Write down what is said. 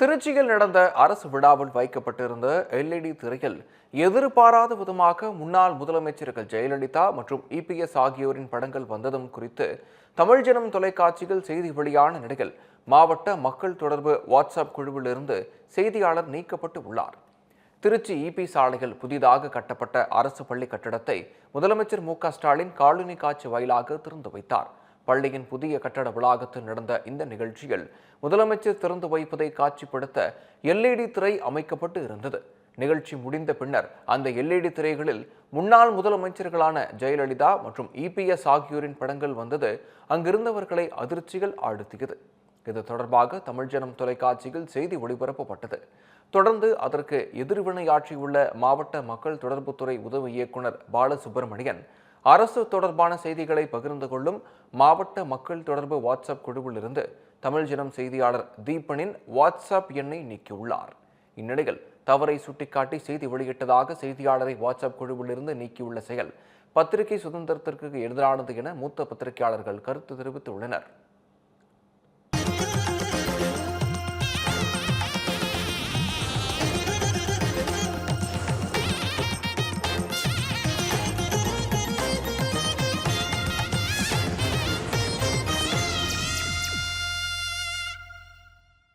திருச்சியில் நடந்த அரசு விழாவில் வைக்கப்பட்டிருந்த எல்இடி திரையில் எதிர்பாராத விதமாக முன்னாள் முதலமைச்சர்கள் ஜெயலலிதா மற்றும் இபிஎஸ் ஆகியோரின் படங்கள் வந்ததும் குறித்து தமிழ் ஜனம் தொலைக்காட்சியில் செய்தி வெளியான நிலையில் மாவட்ட மக்கள் தொடர்பு வாட்ஸ்அப் குழுவிலிருந்து செய்தியாளர் நீக்கப்பட்டு உள்ளார். திருச்சி இபி சாலையில் புதிதாக கட்டப்பட்ட அரசு பள்ளி கட்டடத்தை முதலமைச்சர் மு க ஸ்டாலின் காணொலி காட்சி வாயிலாக திறந்து வைத்தார். பள்ளியின் புதிய கட்டட வளாகத்தில் நடந்த இந்த நிகழ்ச்சியில் முதலமைச்சர் திறந்து வைப்பதை காட்சிப்படுத்த எல்இடி திரை அமைக்கப்பட்டு இருந்தது. நிகழ்ச்சி முடிந்த பின்னர் அந்த எல்இடி திரைகளில் முன்னாள் முதலமைச்சர்களான ஜெயலலிதா மற்றும் இபிஎஸ் ஆகியோரின் படங்கள் வந்தது. அங்கிருந்தவர்களை அதிர்ச்சிகள் ஆழ்த்தியது. இது தொடர்பாக தமிழ் ஜனம் தொலைக்காட்சியில் செய்தி ஒளிபரப்பப்பட்டது. தொடர்ந்து அதற்கு எதிர்வினையாற்றியுள்ள மாவட்ட மக்கள் தொடர்புத்துறை உதவி இயக்குனர் பாலசுப்பிரமணியன் அரசு தொடர்பான செய்திகளை பகிர்ந்து கொள்ளும் மாவட்ட மக்கள் தொடர்பு வாட்ஸ்அப் குழுவிலிருந்து தமிழ் ஜனம் செய்தியாளர் தீபனின் வாட்ஸ்அப் எண்ணை நீக்கியுள்ளார். இந்நிலையில் தவறை சுட்டிக்காட்டி செய்தி வெளியிட்டதாக செய்தியாளரை வாட்ஸ்அப் குழுவிலிருந்து நீக்கியுள்ள செயல் பத்திரிகை சுதந்திரத்திற்கு எதிரானது என மூத்த பத்திரிகையாளர்கள் கருத்து தெரிவித்துள்ளனர்.